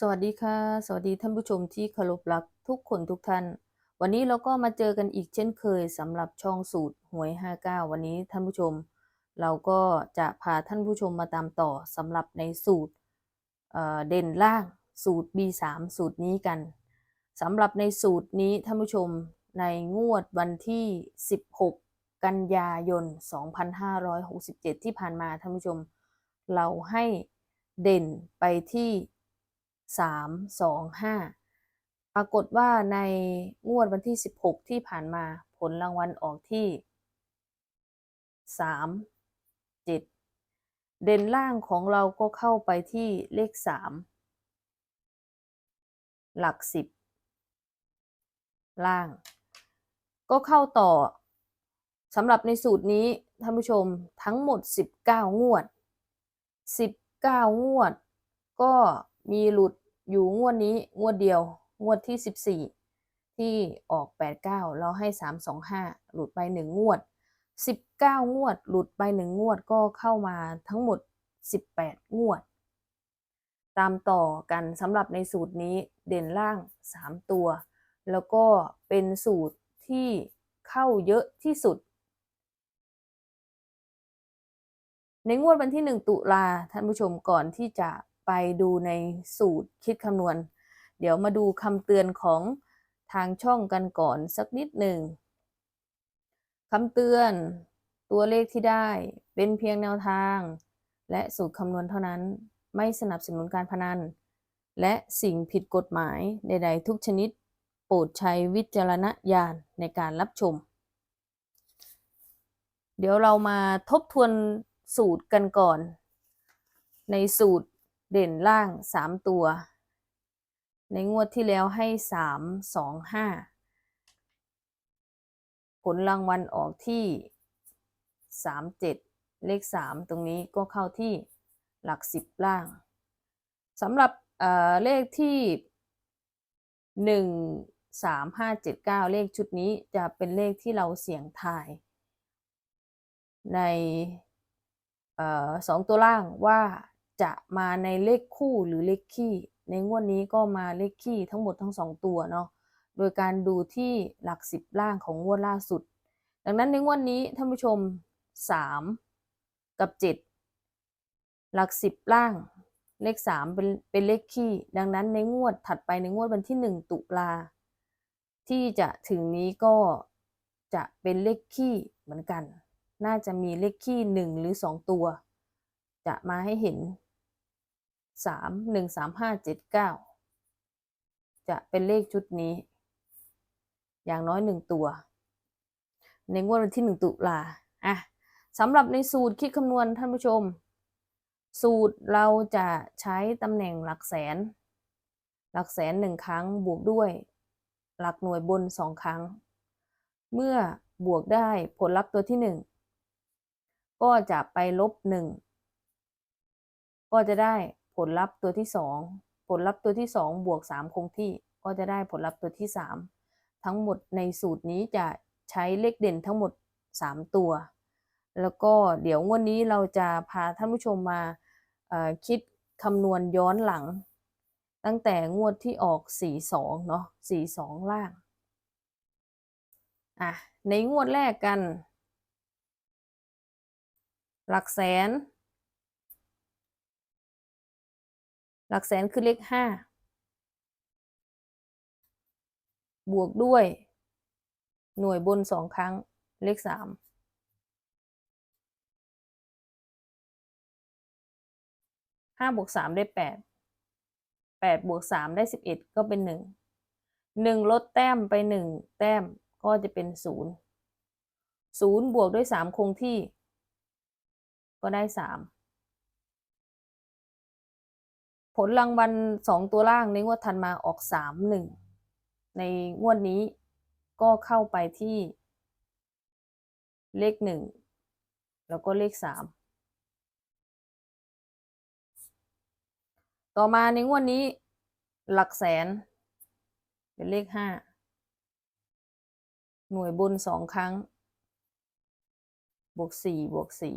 สวัสดีค่ะ สวัสดีท่านผู้ชมที่เคารพรักทุกคนทุกท่าน วันนี้เราก็มาเจอกันอีกเช่นเคยสำหรับช่องสูตรหวย 59 วันนี้ท่านผู้ชม เราก็จะพาท่านผู้ชมมาตามต่อสำหรับในสูตรเเด่นล่างสูตร B3 สูตรนี้กันสำหรับในสูตรนี้ท่านผู้ชมในงวดวันที่ 16 กันยายน 2567 ที่ผ่านมาท่านผู้ชม เราให้เด่นไปที่ สามสองห้าปรากฏว่าในงวดวันที่สิบหกที่ผ่านมาผลรางวัลออกที่สามเจ็ดเด่นล่างของเราก็เข้าไปที่เลขสามหลักสิบล่าง ก็เข้าต่อสำหรับในสูตรนี้ท่านผู้ชมทั้งหมด 19 งวด 19 งวดก็ มีหลุดอยู่งวดนี้งวดเดียว งวดที่ 14 ที่ออก 89 เราให้ 325 หลุดไป 1 งวด 19 งวด หลุดไป 1 งวดก็เข้ามาทั้งหมด 18 งวด ตามต่อกันสำหรับในสูตรนี้เด่นล่าง 3 ตัว แล้วก็เป็นสูตรที่เข้าเยอะที่สุด ในงวดวันที่ 1 ตุลาท่านผู้ชมก่อนที่จะ ไปดูในสูตรคิดคำนวณ เดี๋ยวมาดูคำเตือนของทางช่องกันก่อนสักนิดหนึ่งคำเตือนตัวเลขที่ได้เป็นเพียงแนวทาง และสูตรคำนวณเท่านั้น ไม่สนับสนุนการพนัน และสิ่งผิดกฎหมายใด ๆ ทุกชนิด โปรดใช้วิจารณญาณในการรับชม เดี๋ยวเรามาทบทวนสูตรกันก่อน ในสูตร เด่นล่าง3ตัว ในงวดที่แล้วให้3 2 5ผลรางวัลออกที่3 7เลข3ตรงนี้ก็เข้าที่หลัก10ล่างสำหรับเเลขที่1 3 5 7 9เลขชุดนี้จะเป็นเลขที่เราเสี่ยงทาย ในสองตัวล่างว่า จะมาในเลขคู่หรือเลขคี่ ในงวดนี้ก็มาเลขคี่ทั้งหมดทั้งสองตัวเนาะโดยการดูที่หลักสิบล่างของงวดล่าสุด ดังนั้นในงวดนี้ท่านผู้ชมสามกับเจ็ดหลักสิบล่างเลขสามเป็นเป็นเลขคี่ ดังนั้นในงวดถัดไปในงวดวันที่หนึ่งตุลาที่จะถึงนี้ก็จะเป็นเลขคี่เหมือนกัน น่าจะมีเลขคี่หนึ่งหรือสองตัว จะมาให้เห็น สามหนึ่งสามห้าเจ็ดเก้าจะเป็นเลขชุดนี้ อย่างน้อยหนึ่งตัว ในงวดวันที่หนึ่งตุลาอะสำหรับในสูตรคิดคำนวณท่านผู้ชม สูตรเราจะใช้ตำแหน่งหลักแสน หลักแสนหนึ่งครั้งบวกด้วย หลักหน่วยบนสองครั้ง เมื่อบวกได้ผลลัพธ์ตัวที่หนึ่งก็จะไปลบหนึ่งก็จะได้ ผลลัพธ์ตัวที่สองผลลัพธ์ตัวที่สองบวกสามคงที่ก็จะได้ผลลัพธ์ตัวที่สามทั้งหมดในสูตรนี้จะใช้เลขเด่นทั้งหมดสามตัว แล้วก็เดี๋ยวงวดนี้เราจะพาท่านผู้ชมมาคิดคำนวณย้อนหลัง ตั้งแต่งวดที่ออกสี่สองเนาะสี่สองล่าง อะ ในงวดแรกกัน หลักแสน หลักแสนคือเลขห้าบวกด้วย หน่วยบนสองครั้งเลขสามห้าบวกสามได้แปดแปดบวกสามได้สิบเอ็ดก็เป็นหนึ่งหนึ่งลดแต้มไปหนึ่งแต้มก็จะเป็นศูนย์ศูนย์บวกด้วยสามคงที่ ก็ได้สาม ผลรางวัลสองตัวล่างในงวดถัดมาออกสามหนึ่งในงวดนี้ก็เข้าไปที่เลขหนึ่งแล้วก็เลขสามต่อมาในงวดนี้หลักแสน เป็นเลขห้าหน่วยบนสองครั้ง บวกสี่บวกสี่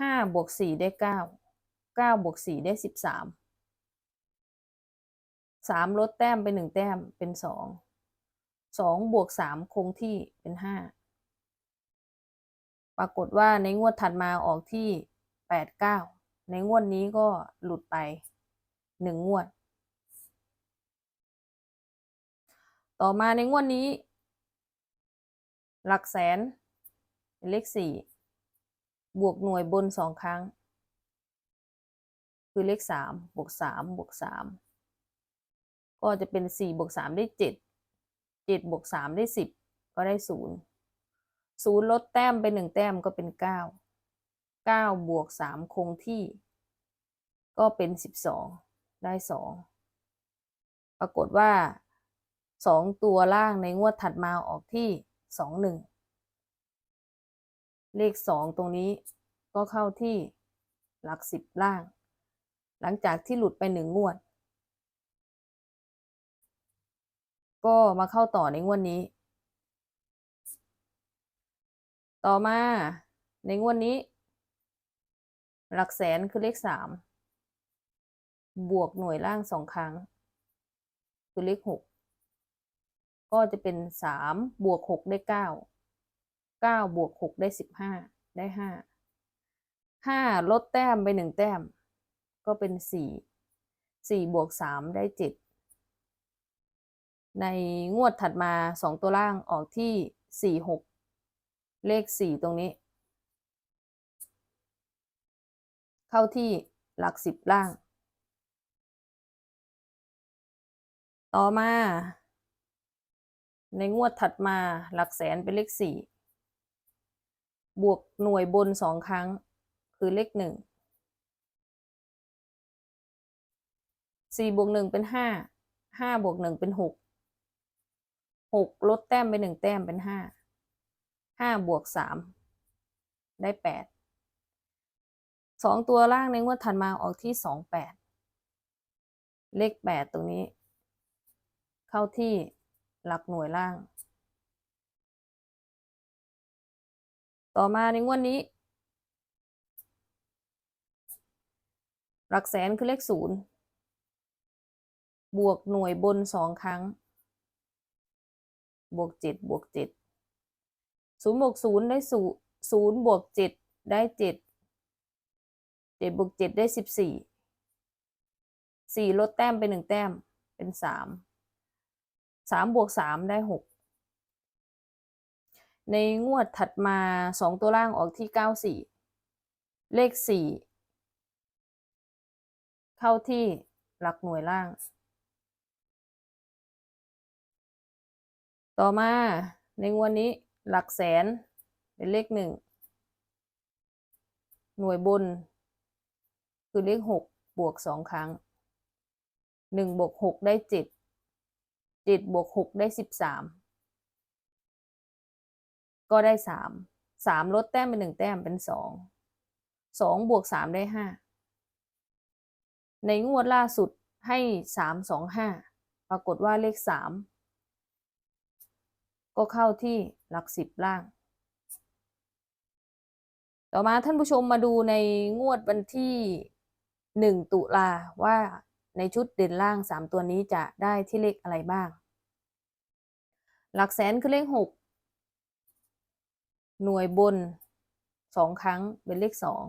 ห้าบวกสี่ได้เก้า เก้าบวกสี่ได้สิบสามสามลดแต้มไปหนึ่งแต้มเป็นสองสองบวกสามคงที่เป็นห้าปรากฏว่าในงวดถัดมาออกที่แปดเก้าในงวดนี้ก็หลุดไปหนึ่งงวด ต่อมาในงวดนี้ หลักแสนเลขสี่บวกหน่วยบนสองครั้ง คือเลขสามบวกสามบวกสามก็จะเป็นสี่บวกสามได้เจ็ดเจ็ดบวกสามได้สิบก็ได้ศูนย์ศูนย์ลดแต้มไปหนึ่งแต้มก็เป็นเก้าเก้าบวกสามคงที่ ก็เป็นสิบสองได้สองปรากฏว่าสองตัวล่างในงวดถัดมาออกที่สองหนึ่งเลขสองตรงนี้ก็เข้าที่หลักสิบล่าง หลังจากที่หลุดไปหนึ่งงวด ก็มาเข้าต่อในงวดนี้ ต่อมาในงวดนี้ หลักแสนคือเลขสามบวกหน่วยล่างสองครั้ง คือเลขหกก็จะเป็นสามบวกหกได้เก้าเก้าบวกหกได้สิบห้าได้ห้าห้าลดแต้มไปหนึ่งแต้ม ก็เป็นสี่สี่บวกสามได้เจ็ดในงวดถัดมาสองตัวล่างออกที่สี่หกเลขสี่ตรงนี้ เข้าที่หลักสิบล่าง ต่อมา ในงวดถัดมาหลักแสนเป็นเลขสี่บวกหน่วยบนสองครั้งคือเลขหนึ่ง สี่บวกหนึ่งเป็นห้าห้าบวกหนึ่งเป็นหกหกลดแต้มไปหนึ่งแต้มเป็นห้าห้าบวกสามได้แปดสองตัวล่างในงวดถัดมาออกที่สองแปดเลขแปดตรงนี้ เข้าที่หลักหน่วยล่าง ต่อมาในงวดนี้ หลักแสนคือเลขศูนย์ บวกหน่วยบนสองครั้ง บวกเจ็ดบวกเจ็ดศูนย์บวกศูนย์ได้ศูศูนย์บวกเจ็ดได้เจ็ดเจ็ดบวกเจ็ดได้สิบสี่สี่ลดแต้มไปหนึ่งแต้มเป็นสามสามบวกสามได้หกในงวดถัดมาสองตัวล่างออกที่เก้าสี่เลขสี่เข้าที่หลักหน่วยล่าง ต่อมาในงวดนี้หลักแสนเป็นเลขหนึ่งหน่วยบน คือเลขหกบวกสองครั้งหนึ่งบวกหกได้เจ็ดเจ็ดบวกหกได้สิบสามก็ได้สามสามลดแต้มเป็นหนึ่งแต้มเป็นสองสองบวกสามได้ห้าในงวดล่าสุดให้สามสองห้าปรากฏว่าเลขสาม ก็เข้าที่หลักสิบล่าง ต่อมาท่านผู้ชมมาดูในงวดวันที่หนึ่งตุลาว่าในชุดเด่นล่างสามตัวนี้จะได้ที่เลขอะไรบ้าง หลักแสนคือเลขหกหน่วยบนสองครั้งเป็นเลขสอง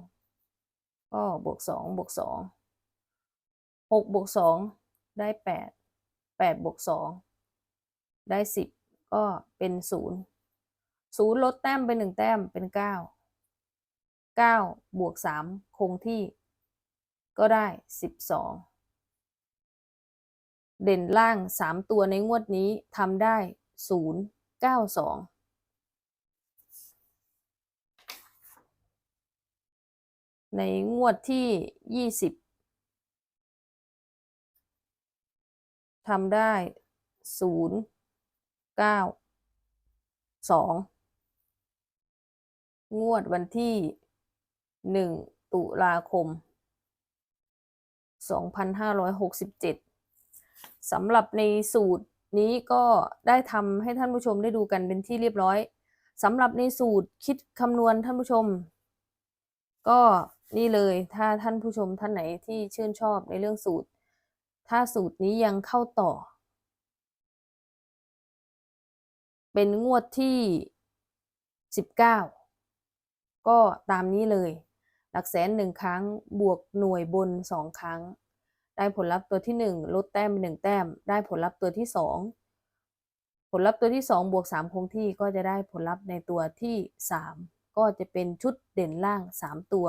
ก็บวกสองบวกสองหกบวกสองได้แปดแปดบวกสองได้สิบ ก็เป็นศูนย์ศูนย์ลดแต้มไปหนึ่งแต้มเป็นเก้าเก้าบวกสามคงที่ ก็ได้สิบสองเด่นล่างสามตัวในงวดนี้ทำได้ศูนย์เก้าสองในงวดที่ยี่สิบทำได้ศูนย์ เก้าสองงวดวันที่หนึ่งตุลาคมสองพันห้าร้อยหกสิบเจ็ดสำหรับในสูตรนี้ก็ได้ทำให้ท่านผู้ชมได้ดูกันเป็นที่เรียบร้อยสำหรับในสูตรคิดคำนวณท่านผู้ชม ก็นี่เลยถ้าท่านผู้ชมท่านไหนที่ชื่นชอบในเรื่องสูตร ถ้าสูตรนี้ยังเข้าต่อ เป็นงวดที่สิบเก้าก็ตามนี้เลย หลักแสนหนึ่งครั้งบวกหน่วยบนสองครั้ง ได้ผลลัพธ์ตัวที่หนึ่งลดแต้มไปหนึ่งแต้ม ได้ผลลัพธ์ตัวที่สองผลลัพธ์ตัวที่สองบวกสามคงที่ก็จะได้ผลลัพธ์ในตัวที่สามก็จะเป็นชุดเด่นล่างสามตัว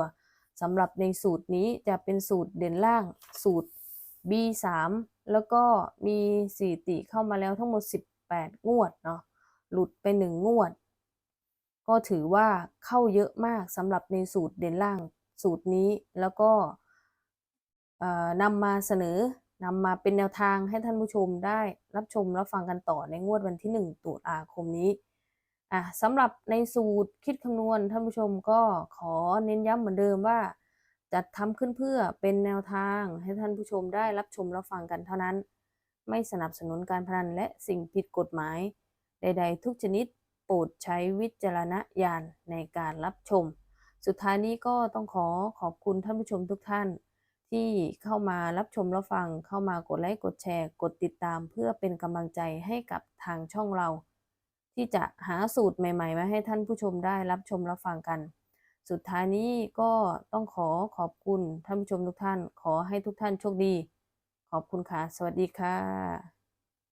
สำหรับในสูตรนี้จะเป็นสูตรเด่นล่างสูตร B3 แล้วก็มีสถิติเข้ามาแล้วทั้งหมด 18 งวดเนาะ หลุดไปหนึ่งงวด ก็ถือว่าเข้าเยอะมากสำหรับในสูตรเด่นล่างสูตรนี้แล้วก็นำมาเสนอนำมาเป็นแนวทางให้ท่านผู้ชมได้รับชมรับฟังกันต่อในงวดวันที่ 1 ตุลาคมนี้อะสำหรับในสูตรคิดคำนวณท่านผู้ชมก็ขอเน้นย้ำเหมือนเดิมว่าจัดทำขึ้นเพื่อเป็นแนวทางให้ท่านผู้ชมได้รับชมรับฟังกันเท่านั้น ไม่สนับสนุนการพนันและสิ่งผิดกฎหมาย ใด ๆ ทุกชนิดโปรดใช้วิจารณญาณในการรับชม สุดท้ายนี้ก็ต้องขอขอบคุณท่านผู้ชมทุกท่าน ที่เข้ามารับชมรับฟัง เข้ามากดไลค์กดแชร์ กดติดตาม เพื่อเป็นกำลังใจให้กับทางช่องเรา ที่จะหาสูตรใหม่ ๆ มาให้ท่านผู้ชมได้รับชมรับฟังกัน สุดท้ายนี้ก็ต้องขอขอบคุณท่านผู้ชมทุกท่าน ขอให้ทุกท่านโชคดี ขอบคุณค่ะ สวัสดีค่ะ